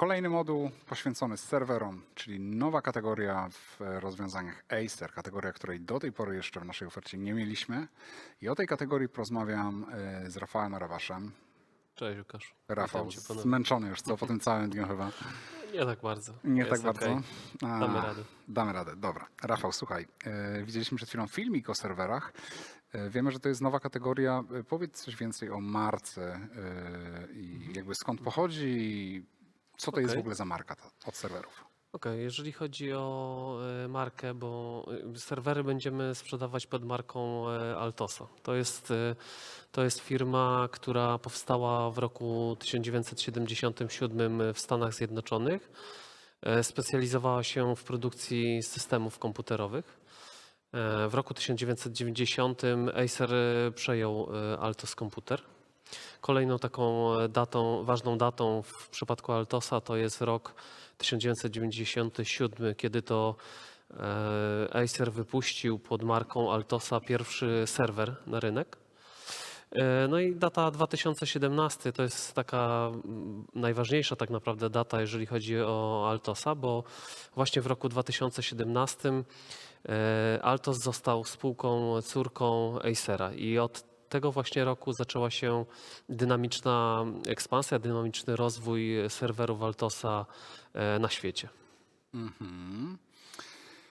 Kolejny moduł poświęcony serwerom, czyli nowa kategoria w rozwiązaniach Acer, kategoria, której do tej pory jeszcze w naszej ofercie nie mieliśmy. I o tej kategorii porozmawiam e, z Rafałem Arawaszem. Cześć Łukasz. Rafał, zmęczony już co po tym całym dniu chyba. Nie tak bardzo. Nie Jest tak okej. bardzo. A, Damy radę. Damy radę, dobra. Rafał, słuchaj, e, widzieliśmy przed chwilą filmik o serwerach. E, wiemy, że to jest nowa kategoria. Powiedz coś więcej o marce i jakby skąd pochodzi co to jest w ogóle za marka od serwerów. Okej, jeżeli chodzi o e, markę, bo e, serwery będziemy sprzedawać pod marką e, Altosa. To jest, to jest firma, która powstała w roku 1977 w Stanach Zjednoczonych. Specjalizowała się w produkcji systemów komputerowych. W roku 1990 Acer przejął Altos Computer. Kolejną taką e, datą, ważną datą w przypadku Altosa to jest rok 1997, kiedy to e, Acer wypuścił pod marką Altosa pierwszy serwer na rynek. E, No i data 2017 to jest taka mm, najważniejsza tak naprawdę data, jeżeli chodzi o Altosa, bo właśnie w roku 2017 e, Altos został spółką córką Acera i od tego właśnie roku zaczęła się dynamiczna ekspansja, dynamiczny rozwój serwerów Altosa e, na świecie. Mhm.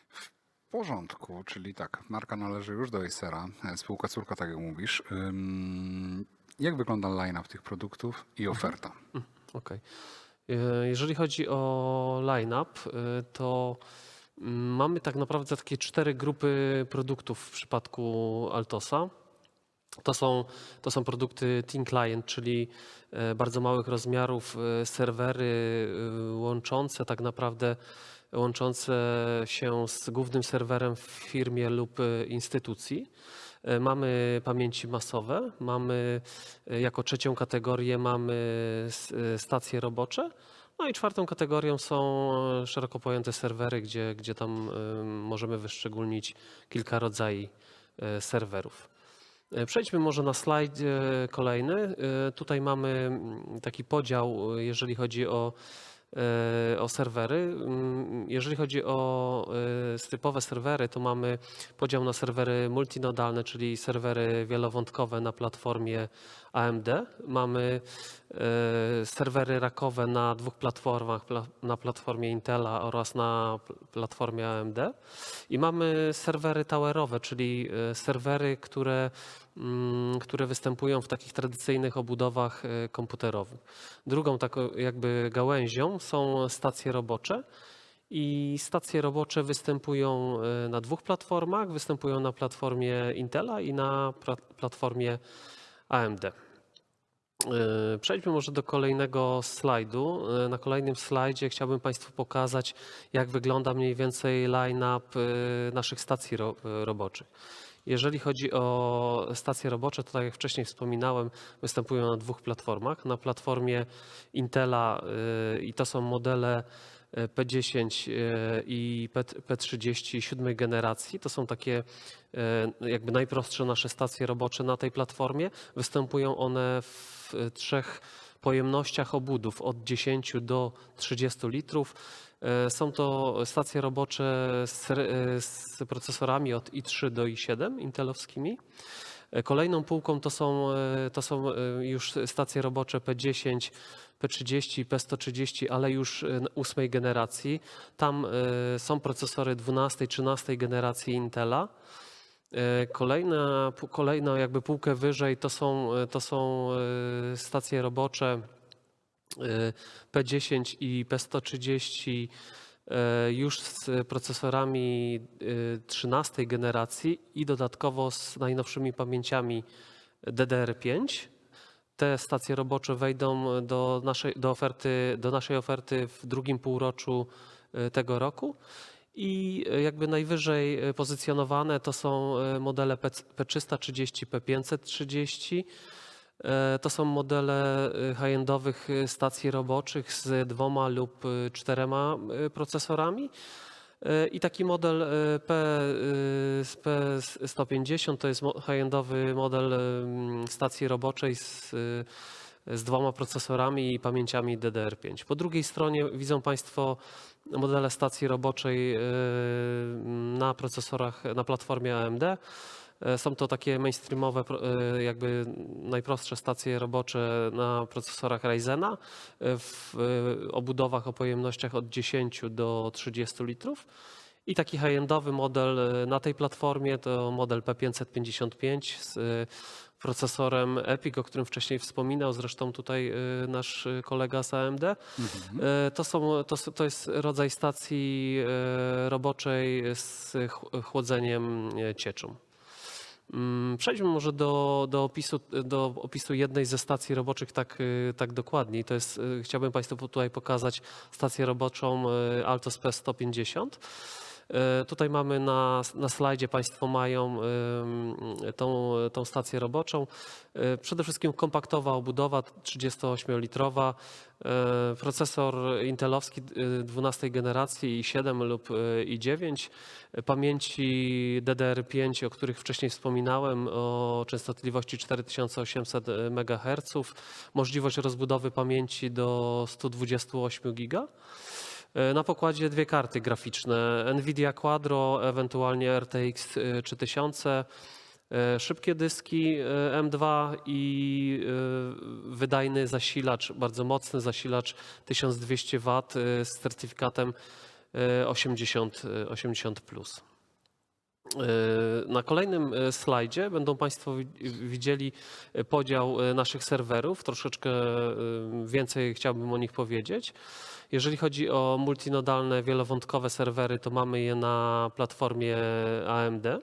W porządku, czyli tak, marka należy już do Acera, e, spółka córka, tak jak mówisz. Jak wygląda line-up tych produktów i oferta? Okej. E, Jeżeli chodzi o line-up, to mm, mamy tak naprawdę takie cztery grupy produktów w przypadku Altosa. To są, to są produkty Thin Client, czyli e, bardzo małych rozmiarów e, serwery e, łączące tak naprawdę łączące się z głównym serwerem w firmie lub instytucji. Mamy pamięci masowe, mamy jako trzecią kategorię mamy stacje robocze. No i czwartą kategorią są szeroko pojęte serwery, gdzie, gdzie tam możemy wyszczególnić kilka rodzajów serwerów. E, Przejdźmy może na slajd e, kolejny. E, Tutaj mamy mm, taki podział, jeżeli chodzi o, o serwery. Mm, Jeżeli chodzi o typowe serwery, to mamy podział na serwery multinodalne, czyli serwery wielowątkowe na platformie AMD. Mamy e, serwery rakowe na dwóch platformach, pla- na platformie Intela oraz na pl- platformie AMD. I mamy serwery towerowe, czyli e, serwery, które, mm, które występują w takich tradycyjnych obudowach e, komputerowych. Drugą taką jakby gałęzią są stacje robocze. I stacje robocze występują na dwóch platformach. Występują na platformie Intela i na platformie AMD. E, Przejdźmy może do kolejnego slajdu. E, Na kolejnym slajdzie chciałbym Państwu pokazać, jak wygląda mniej więcej line-up e, naszych stacji ro- roboczych. Jeżeli chodzi o stacje robocze, to tak jak wcześniej wspominałem, występują na dwóch platformach. Na platformie Intela i to są modele P10 e, i P- P30 siódmej generacji. To są takie e, jakby najprostsze nasze stacje robocze na tej platformie. Występują one w trzech pojemnościach obudów od 10 do 30 litrów. E, Są to stacje robocze z, z procesorami od i3 do i7 intelowskimi. Kolejną półką to są, to są już stacje robocze P10, P30, P130, ale już e, ósmej generacji. Tam e, są procesory 12, 13 generacji Intela. E, Kolejna, kolejną jakby półkę wyżej to są, to są stacje robocze e, P10 i P130 e, już z procesorami e, 13 generacji i dodatkowo z najnowszymi pamięciami DDR5. Te stacje robocze wejdą do naszej, do oferty, do naszej oferty w drugim półroczu e, tego roku. I e, jakby najwyżej e, pozycjonowane to są modele P- P330, P530. E, To są modele high-endowych stacji roboczych z dwoma lub czterema procesorami. E, I taki model e, P, e, z P150 to jest high-endowy model stacji roboczej z, z dwoma procesorami i pamięciami DDR5. Po drugiej stronie widzą Państwo modele stacji roboczej na procesorach na platformie AMD. E, Są to takie mainstreamowe, e, jakby najprostsze stacje robocze na procesorach Ryzena e, w obudowach o pojemnościach od 10 do 30 litrów. I taki high-endowy model na tej platformie to model P555 z procesorem EPIC, o którym wcześniej wspominał zresztą tutaj nasz kolega z AMD. E, To, są, to, to jest rodzaj stacji roboczej z ch- chłodzeniem cieczą. Mm, Przejdźmy może do, do, opisu, do opisu jednej ze stacji roboczych tak, y, tak dokładniej. To jest, y, chciałbym Państwu tutaj pokazać stację roboczą y, Altos P150. Y, Tutaj mamy na, na slajdzie, Państwo mają tą, tą stację roboczą. Y, Przede wszystkim kompaktowa obudowa, 38-litrowa, y, procesor intelowski y, 12 generacji i7 lub y, i9, pamięci DDR5, o których wcześniej wspominałem, o częstotliwości 4800 MHz, możliwość rozbudowy pamięci do 128 GB. E, Na pokładzie dwie karty graficzne: Nvidia Quadro, ewentualnie RTX 3000, e, szybkie dyski e, M2 i e, wydajny zasilacz, bardzo mocny zasilacz 1200 W e, z certyfikatem e, 80, e, 80 plus. E, Na kolejnym e, slajdzie będą Państwo wi- widzieli e, podział e, naszych serwerów. Troszeczkę e, więcej chciałbym o nich powiedzieć. Jeżeli chodzi o multinodalne, wielowątkowe serwery, to mamy je na platformie AMD. E,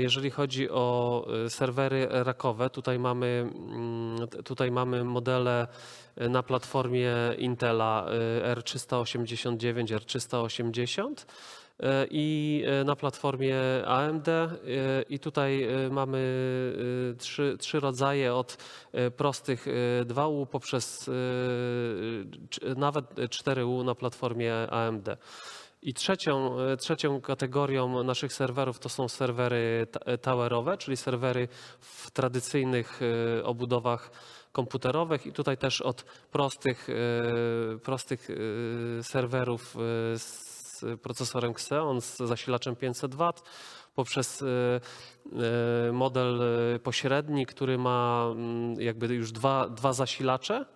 Jeżeli chodzi o e, serwery rakowe, tutaj mamy, mm, tutaj mamy modele e, na platformie Intela e, R389, R380 e, i e, na platformie AMD. e, I tutaj e, mamy e, trzy, trzy rodzaje od e, prostych e, 2U poprzez e, nawet 4U na platformie AMD. I trzecią, e, trzecią kategorią naszych serwerów to są serwery e, towerowe, czyli serwery w tradycyjnych e, obudowach komputerowych i tutaj też od prostych, e, prostych e, serwerów e, z procesorem Xeon z zasilaczem 500 W poprzez e, e, model e, pośredni, który ma mm, jakby już dwa, dwa zasilacze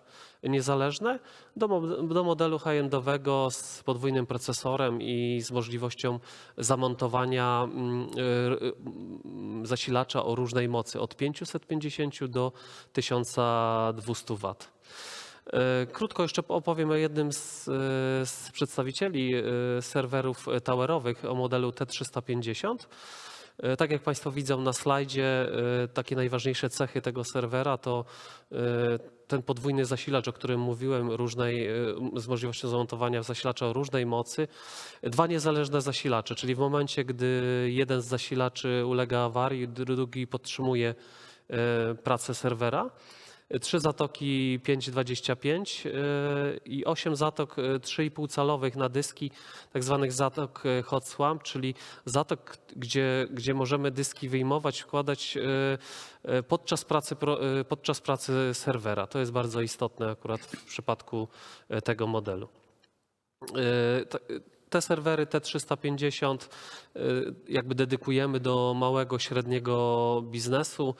niezależne do, do modelu high-endowego z podwójnym procesorem i z możliwością zamontowania mm, mm, zasilacza o różnej mocy od 550 do 1200 W. E, Krótko jeszcze opowiem o jednym z, e, z przedstawicieli e, serwerów towerowych o modelu T350. E, Tak jak Państwo widzą na slajdzie, takie najważniejsze cechy tego serwera to ten podwójny zasilacz, o którym mówiłem, różnej, z możliwością zamontowania zasilacza o różnej mocy. Dwa niezależne zasilacze, czyli w momencie, gdy jeden z zasilaczy ulega awarii, drugi podtrzymuje pracę serwera. Trzy zatoki 5,25 e, i 8 zatok e, 3,5 calowych na dyski, tak zwanych zatok e, hot swap, czyli zatok, gdzie, gdzie możemy dyski wyjmować, wkładać e, e, podczas pracy, e, podczas pracy serwera. To jest bardzo istotne akurat w przypadku e, tego modelu. E, Te serwery T350 e, jakby dedykujemy do małego, średniego biznesu.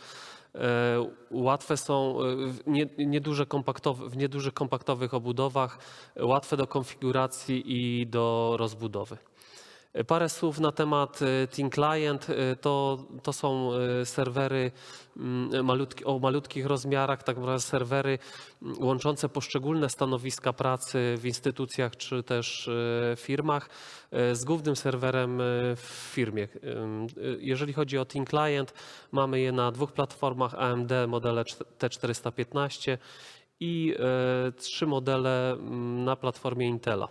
E, Łatwe są e, w nie- nieduże kompaktowe, w niedużych kompaktowych obudowach, e, łatwe do konfiguracji i do rozbudowy. Parę słów na temat e, Team Client. E, To, to są e, serwery mm, malutki, o malutkich rozmiarach, tak naprawdę serwery mm, łączące poszczególne stanowiska pracy w instytucjach czy też firmach z głównym serwerem w firmie. Jeżeli chodzi o Team Client, mamy je na dwóch platformach AMD modele czt- T415 i trzy modele mm, na platformie Intela.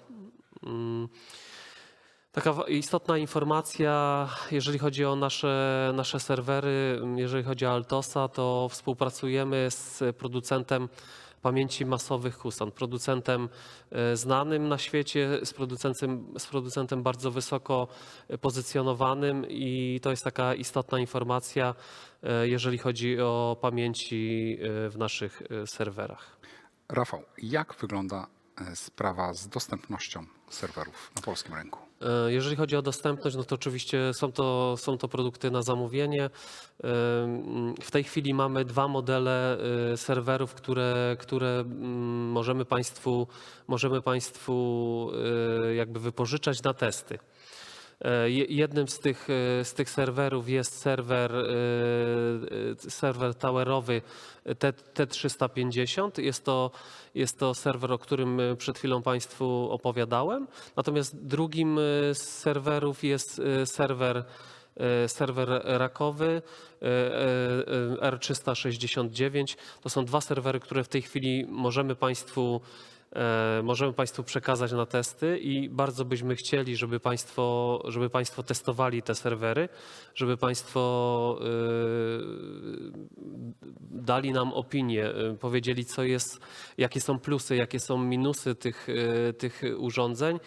Taka istotna informacja, jeżeli chodzi o nasze, nasze serwery, jeżeli chodzi o Altosa, to współpracujemy z producentem pamięci masowych Husan. Producentem e, znanym na świecie, z producentem, z producentem bardzo wysoko pozycjonowanym i to jest taka istotna informacja, e, jeżeli chodzi o pamięci e, w naszych serwerach. Rafał, jak wygląda sprawa z dostępnością serwerów na polskim rynku? E, Jeżeli chodzi o dostępność, no to oczywiście są to, są to produkty na zamówienie. E, W tej chwili mamy dwa modele e, serwerów, które, które mm, możemy Państwu, możemy państwu jakby wypożyczać na testy. E, je- Jednym z tych, e, z tych serwerów jest serwer, e, serwer towerowy T- T350. Jest to, jest to serwer, o którym przed chwilą Państwu opowiadałem. Natomiast drugim z serwerów jest serwer, serwer rakowy e, e, R369. To są dwa serwery, które w tej chwili możemy Państwu możemy Państwu przekazać na testy i bardzo byśmy chcieli, żeby Państwo, żeby państwo testowali te serwery, żeby Państwo e, dali nam opinię, e, powiedzieli, co jest, jakie są plusy, jakie są minusy tych, e, tych urządzeń.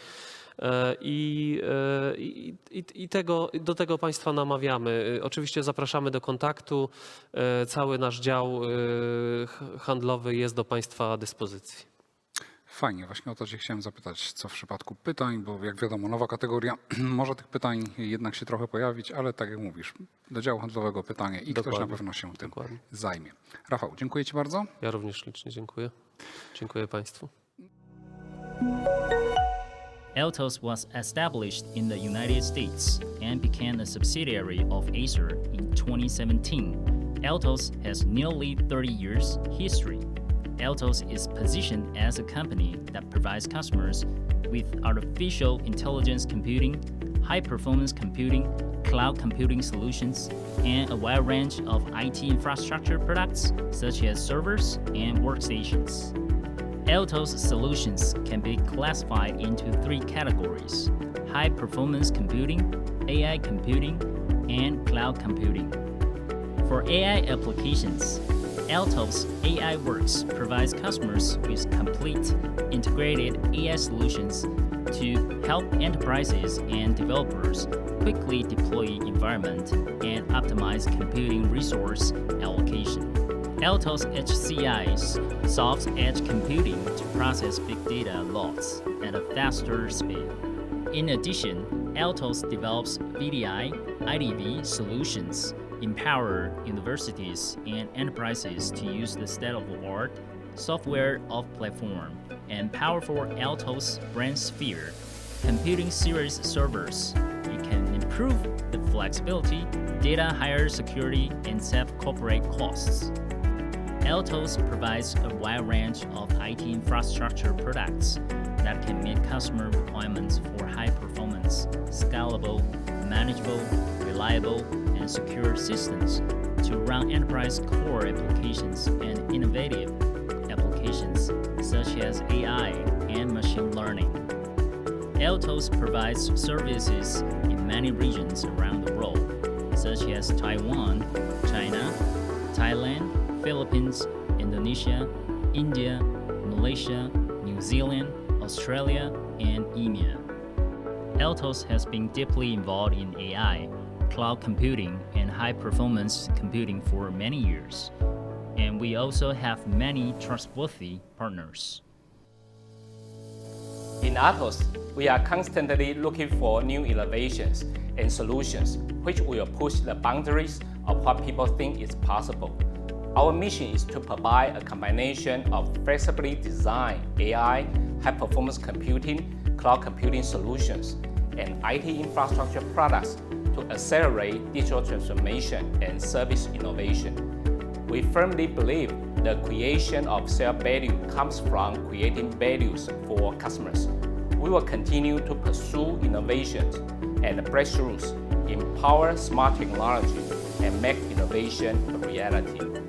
E, I, e, i, i, tego, do tego Państwa namawiamy. E, Oczywiście zapraszamy do kontaktu. E, Cały nasz dział e, handlowy jest do Państwa dyspozycji. Fajnie, właśnie o to Cię chciałem zapytać, co w przypadku pytań, bo jak wiadomo, nowa kategoria, może tych pytań jednak się trochę pojawić, ale tak jak mówisz, do działu handlowego pytanie i ktoś na Dokładnie, pewno się tym dokładnie. zajmie. Rafał, dziękuję Ci bardzo. Ja również licznie dziękuję. Dziękuję Państwu. Altos was established in the United States and became a subsidiary of Acer in 2017. Altos has nearly 30 years history. Altos is positioned as a company that provides customers with artificial intelligence computing, high performance computing, cloud computing solutions, and a wide range of IT infrastructure products such as servers and workstations. Altos solutions can be classified into three categories high performance computing, AI computing, and cloud computing. For AI applications, Altos AI Works provides customers with complete integrated AI solutions to help enterprises and developers quickly deploy environment and optimize computing resource allocation. Altos HCIs solves edge computing to process big data lots at a faster speed. In addition, Altos develops VDI, IDV solutions, empower universities and enterprises to use the state-of-the-art software of platform and powerful Altos brand sphere computing series servers. It can improve the flexibility, data higher security, and save corporate costs. Altos provides a wide range of IT infrastructure products that can meet customer requirements for high performance, scalable, manageable, reliable, secure systems to run enterprise core applications and innovative applications such as AI and machine learning. Altos provides services in many regions around the world, such as Taiwan, China, Thailand, Philippines, Indonesia, India, Malaysia, New Zealand, Australia, and EMEA. Altos has been deeply involved in AI, cloud computing, and high performance computing for many years. And we also have many trustworthy partners. In Atos, we are constantly looking for new innovations and solutions which will push the boundaries of what people think is possible. Our mission is to provide a combination of flexibly designed AI, high performance computing, cloud computing solutions, and IT infrastructure products accelerate digital transformation and service innovation. We firmly believe the creation of self value comes from creating values for customers. We will continue to pursue innovations and breakthroughs, empower smart technology, and make innovation a reality.